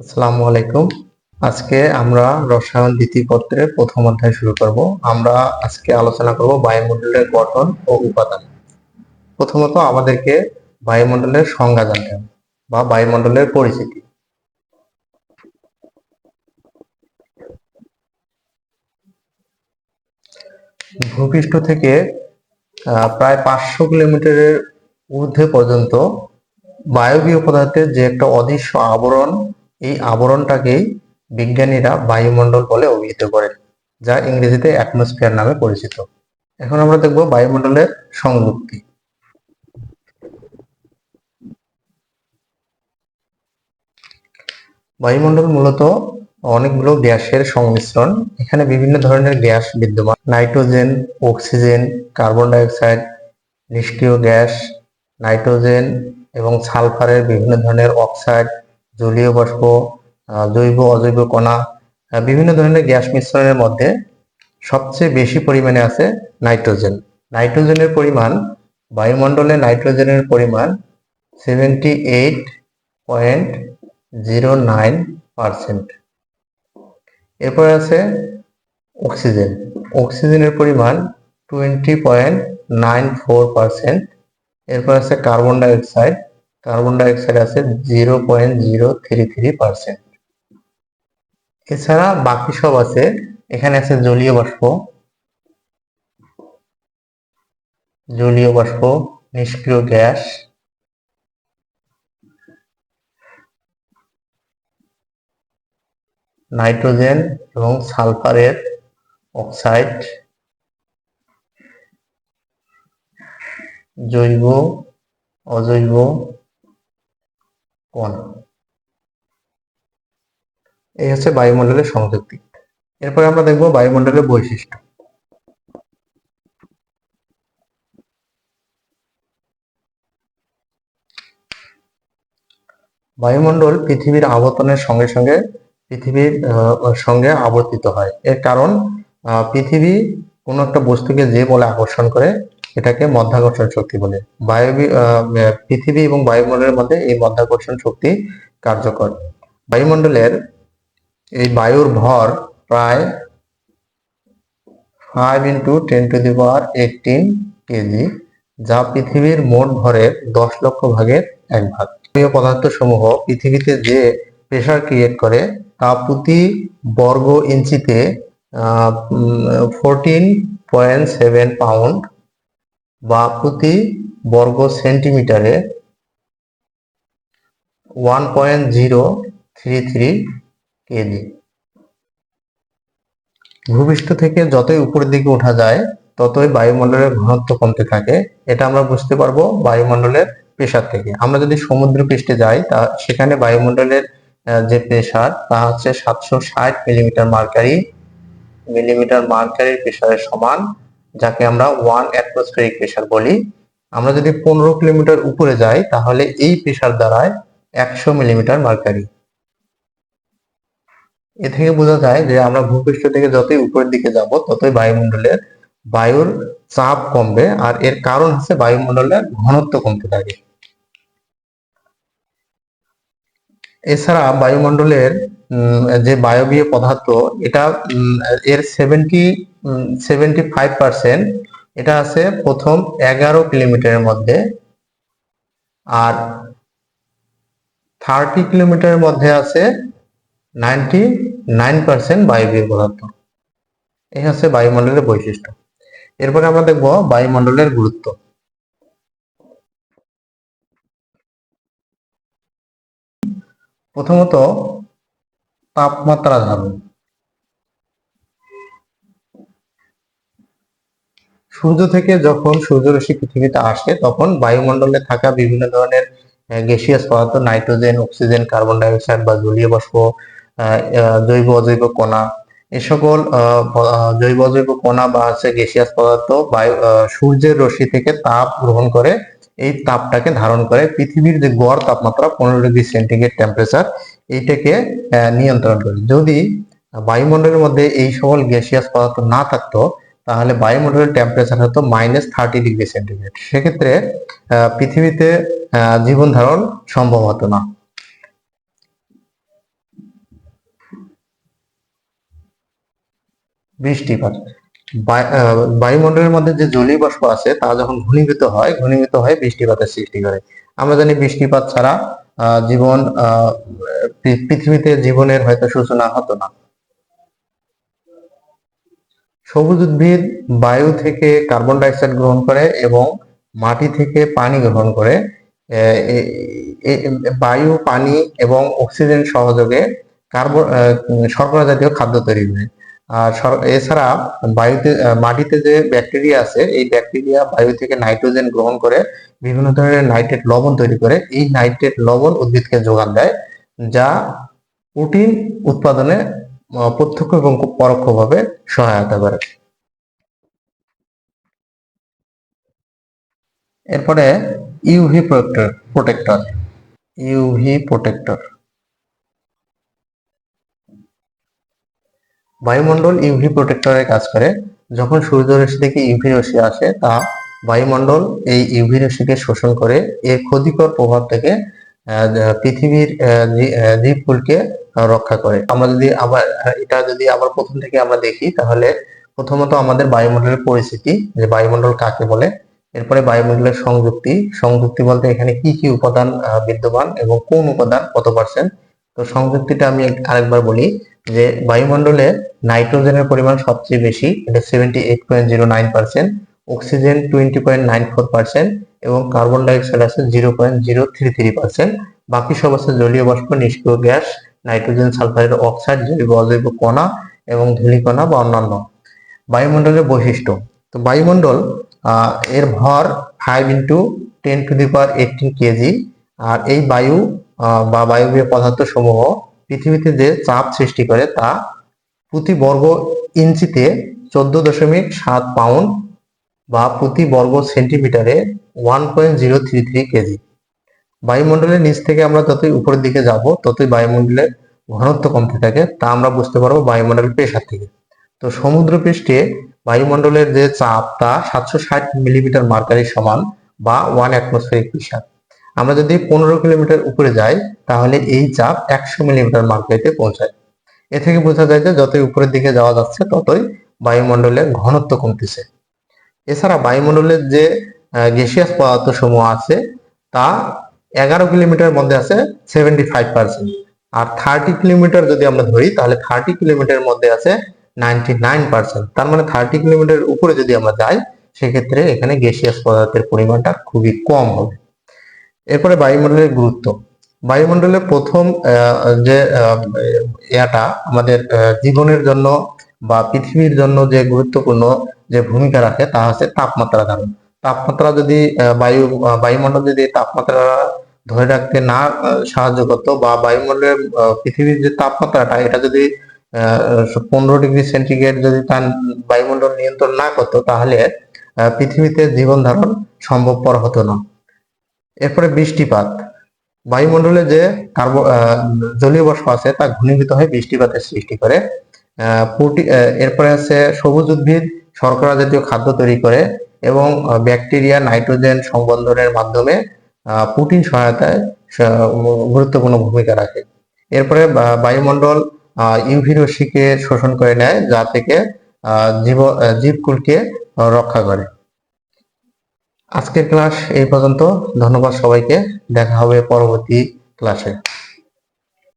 আসসালামু আলাইকুম। আজকে আমরা রসায়ন দ্বিতীয় পত্রের প্রথম অধ্যায় শুরু করব। আমরা আজকে আলোচনা করব বায়ুমণ্ডলের গঠন ও উপাদান। প্রথমত আমাদেরকে বায়ুমণ্ডলের সংজ্ঞা জানতে হবে বা বায়ুমণ্ডলের পরিচিতি। ভূপৃষ্ঠ থেকে প্রায় পাঁচশো কিলোমিটারের ঊর্ধ্বে পর্যন্ত বায়বীয় পদার্থের যে একটা অদৃশ্য আবরণ এই আবরণটাকেই বিজ্ঞানীরা বায়ুমণ্ডল বলে অভিহিত করেন, যা ইংরেজিতে অ্যাটমসফিয়ার নামে পরিচিত। এখন আমরা দেখব বায়ুমণ্ডলের সংযুক্তি। বায়ুমণ্ডল মূলত অনেকগুলো গ্যাসের সংমিশ্রণ। এখানে বিভিন্ন ধরনের গ্যাস বিদ্যমান। নাইট্রোজেন, অক্সিজেন, কার্বন ডাইঅক্সাইড, নিষ্ক্রিয় গ্যাস, নাইট্রোজেন এবং সালফারের বিভিন্ন ধরনের অক্সাইড জলীয় বাষ্প জৈব, অজৈব কণা বিভিন্ন ধরনের গ্যাস মিশ্রণের মধ্যে সবচেয়ে বেশি পরিমাণে আছে নাইট্রোজেন। নাইট্রোজেনের পরিমাণ, বায়ুমণ্ডলে নাইট্রোজেনের পরিমাণ seventy eight point zero nine percent এরপর আছে অক্সিজেন। অক্সিজেনের পরিমাণ twenty point nine four percent এরপর আছে কার্বন ডাইঅক্সাইড। কার্বন ডাইঅক্সাইড আছে zero point zero three three percent এছাড়া বাকি সব আছে, এখানে আছে জলীয় বাষ্প। জলীয় বাষ্প, নিষ্ক্রিয় গ্যাস। নাইট্রোজেন এবং সালফারের অক্সাইড। জৈব, অজৈব। কণা। এই হচ্ছে বায়ুমণ্ডলের সংযুক্তি এরপরে আমরা দেখব বায়ুমণ্ডলের বৈশিষ্ট্য। বায়ুমণ্ডল পৃথিবীর আবর্তনের সঙ্গে সঙ্গে পৃথিবীর সঙ্গে আবর্তিত হয়। এর কারণ পৃথিবী কোনো একটা বস্তুকে যে বলে আকর্ষণ করে এটাকে মধ্যাকর্ষণ শক্তি বলে। বায়ু পৃথিবী এবং বায়ুমণ্ডলের মধ্যে এই মধ্যাকর্ষণ শক্তি কার্যকর। বায়ুমণ্ডলের এই বায়ুর ভর প্রায় five into ten to the power eighteen kg যা পৃথিবীর মোট ভরের দশ লক্ষ ভাগের এক ভাগ। পদার্থ সমূহ পৃথিবীতে যে প্রেসার ক্রিয়েট করে, তা প্রতি বর্গ ইঞ্চিতে ফোরটিন পয়েন্ট সেভেন পাউন্ড বা প্রতি বর্গ সেন্টিমিটারে one point zero three three kg. ভূপৃষ্ঠ থেকে যতই উপরের দিকে ওঠা যায়, ততই বায়ুমণ্ডলের ঘনত্ব কমতে থাকে। এটা আমরা বুঝতে পারব বায়ুমণ্ডলের প্রেসার থেকে। আমরা যদি সমুদ্র পৃষ্ঠে যাই, তা সেখানে বায়ুমণ্ডলের যে প্রেসার, তা হচ্ছে সাতশো ষাট মিলিমিটার মার্কারি, মিলিমিটার মার্কারির প্রেসারের সমান যাকে আমরা ওয়ান অ্যাটমসফেরিক প্রেশার বলি। আমরা যদি পনেরো কিলোমিটার উপরে যাই, তাহলে এই প্রেশার দ্বারায় একশো মিলিমিটার মার্কারি। এ থেকে বোঝা যায় যে আমরা ভূপৃষ্ঠ থেকে যতই উপরের দিকে যাব, ততই বায়ুমণ্ডলের বায়ুর চাপ কমবে, আর এর কারণ হচ্ছে বায়ুমণ্ডলের ঘনত্ব কমতে থাকে। এছাড়া বায়ুমণ্ডলের যে বায়বীয় পদার্থ, এটা এর সেভেন্টি সেভেন্টি ফাইভ পার্সেন্ট এটা আছে প্রথম এগারো কিলোমিটারের মধ্যে। আর থার্টি কিলোমিটারের মধ্যে আছে নাইনটি নাইন পার্সেন্ট বায়বীয় পদার্থ। এই হচ্ছে বায়ুমণ্ডলের বৈশিষ্ট্য। এরপরে আমরা দেখব বায়ুমণ্ডলের গুরুত্ব। প্রথমত তাপমাত্রা ধারণ সূর্য থেকে যখন সূর্যরশ্মি পৃথিবীতে আসে, তখন বায়ুমণ্ডলে থাকা বিভিন্ন ধরনের গ্যাসিয়াস পদার্থ নাইট্রোজেন অক্সিজেন কার্বন ডাইঅক্সাইড বা জলীয় বাষ্প জৈব অজৈব কণা, এ সকল জৈব অজৈব কণা বা হচ্ছে গ্যাসিয়াস পদার্থ বায়ু সূর্যের রশ্মি থেকে তাপ গ্রহণ করে এই তাপটাকে ধারণ করে পৃথিবীর যে গড় তাপমাত্রা পনেরো ডিগ্রি সেন্টিগ্রেড টেম্পারেচার এইটাকে নিয়ন্ত্রণ করে। যদি বায়ুমণ্ডলের মধ্যে এই সকল গ্যাসিয়াস পদার্থ না থাকতো, তাহলে বায়ুমণ্ডলের টেম্পারেচার হতো মাইনাস থার্টি ডিগ্রি সেন্টিগ্রেড সেক্ষেত্রে পৃথিবীতে জীবন ধারণ সম্ভব হতো না। বৃষ্টিপাত। বায়ুমণ্ডলের মধ্যে যে জলীয় বাষ্প আছে, তা যখন ঘনীভূত হয়, ঘনীভূত হয়ে বৃষ্টিপাতের সৃষ্টি করে। আমরা জানি বৃষ্টিপাত ছাড়া জীবন পৃথিবীতে জীবনের হয়তো সূচনা হতো না। সবুজ উদ্ভিদ বায়ু থেকে কার্বন ডাই অক্সাইড গ্রহণ করে এবং মাটি থেকে পানি গ্রহণ করে। বায়ু, পানি এবং অক্সিজেন সহযোগে কার্বন শর্করা জাতীয় খাদ্য তৈরি সর- এছাড়া বায়ুতে মাটিতে যে ব্যাকটেরিয়া আছে, এই ব্যাকটেরিয়া বায়ু থেকে নাইট্রোজেন গ্রহণ করে বিভিন্ন ধরনের নাইট্রেট লবণ তৈরি করে এই নাইট্রেট লবণ উদ্ভিদকে যোগান দেয়, যা প্রোটিন উৎপাদনে প্রত্যক্ষ এবং পরোক্ষভাবে সহায়তা করে। এরপরে UV protector protector, UV protector. বায়ুমণ্ডল ইউভি প্রোটেক্টরের কাজ করে। যখন সূর্যরশ্মি থেকে ইউভি রশ্মি আসে, তা বায়ুমণ্ডল এই ইউভি রশ্মিকে শোষণ করে, এর ক্ষতিকর প্রভাব থেকে পৃথিবীর জীবকুলকে রক্ষা করে। আমরা যদি আবার, এটা যদি আবার প্রথম থেকে আমরা দেখি, তাহলে প্রথমত আমাদের বায়ুমণ্ডলের পরিস্থিতি, যে বায়ুমণ্ডল কাকে বলে, এরপরে বায়ুমণ্ডলের সংযুক্তি। সংযুক্তি বলতে এখানে কি কি উপাদান বিদ্যমান এবং কোন উপাদান কত পার্সেন্ট তো সংযুক্তিটা আমি আরেকবার বলি। যে বায়ুমণ্ডলে নাইট্রোজেনের পরিমাণ সবচেয়ে বেশি, এটা seventy eight point zero nine percent oxygen twenty point nine four percent এবং কার্বন ডাইঅক্সাইড আছে zero point zero three three percent বাকি সব আছে জলীয় বাষ্প, নিষ্ক্রিয় গ্যাস, নাইট্রোজেন, সালফারের অক্সাইড, জৈব অজৈব কণা এবং ধূলিকণা বা অন্যান্য। বায়ুমণ্ডলের বৈশিষ্ট্য। তো বায়ুমণ্ডল এর ভর five into ten to the power eighteen kg আর এই বায়ু বা বায়বীয় পদার্থ সমূহ পৃথিবীতে যে চাপ সৃষ্টি করে তা প্রতি বর্গ ইঞ্চিতে চোদ্দ দশমিক সাত পাউন্ড বা প্রতি বর্গ সেন্টিমিটারে one point zero three three kg. বায়ুমণ্ডলের নিচ থেকে আমরা যতই উপরের দিকে যাব, ততই বায়ুমণ্ডলের ঘনত্ব কমতে থাকে, তা আমরা বুঝতে পারব বায়ুমণ্ডলের প্রেশার থেকে। তো সমুদ্র পৃষ্ঠে বায়ুমণ্ডলের যে চাপ, তা সাতশো ষাট মিলিমিটার মার্কারির সমান বা ওয়ান অ্যাটমসফিয়ারিক প্রেশার আমরা যদি পনেরো কিলোমিটার উপরে যাই, তাহলে এই চাপ একশো মিলিমিটার মার্কারিতে পৌঁছায়। এ থেকে বোঝা যায় যে যতই উপরের দিকে যাওয়া যাচ্ছে, ততই বায়ুমণ্ডলের ঘনত্ব কমতেছে। এছাড়া বায়ুমণ্ডলের যে গ্যাসিয়াস পদার্থ সমূহ আছে, তা এগারো কিলোমিটার মধ্যে আছে সেভেন্টি ফাইভ পার্সেন্ট আর থার্টি কিলোমিটার যদি আমরা ধরি, তাহলে থার্টি কিলোমিটার মধ্যে আছে নাইনটি নাইন পার্সেন্ট তার মানে থার্টি কিলোমিটার উপরে যদি আমরা যাই, সেক্ষেত্রে এখানে গ্যাসিয়াস পদার্থের পরিমাণটা খুবই কম হবে। এরপরে বায়ুমণ্ডলের গুরুত্ব। বায়ুমণ্ডলের প্রথম যে ইয়াটা আমাদের জীবনের জন্য বা পৃথিবীর জন্য যে গুরুত্বপূর্ণ যে ভূমিকা রাখে তা হচ্ছে তাপমাত্রা ধারণ। তাপমাত্রা যদি বায়ু বায়ুমণ্ডল যদি তাপমাত্রা ধরে রাখতে না সাহায্য করতো বা বায়ুমণ্ডলের পৃথিবীর যে তাপমাত্রাটা এটা যদি পনেরো ডিগ্রি সেন্টিগ্রেড যদি তার বায়ুমণ্ডল নিয়ন্ত্রণ না করতো তাহলে পৃথিবীতে জীবন ধারণ সম্ভবপর হতো না। এরপরে বৃষ্টিপাত। বায়ুমণ্ডলে যে কার্বন জলীয় বাষ্প আছে, তা ঘনীভূত হয়ে বৃষ্টিপাতের সৃষ্টি করে। এরপরে আছে সবুজ উদ্ভিদ, শর্করা জাতীয় খাদ্য তৈরি করে এবং ব্যাকটেরিয়া, নাইট্রোজেন সংবন্ধনের মাধ্যমে প্রোটিন সহায়তায় গুরুত্বপূর্ণ ভূমিকা রাখে। এরপরে বায়ুমণ্ডল ইউভি রশ্মিকে শোষণ করে নেয়, যা থেকে জীব জীবকুলকে রক্ষা করে। আজকের ক্লাস এই পর্যন্ত। ধন্যবাদ সবাইকে। দেখা হবে পরবর্তী ক্লাসে।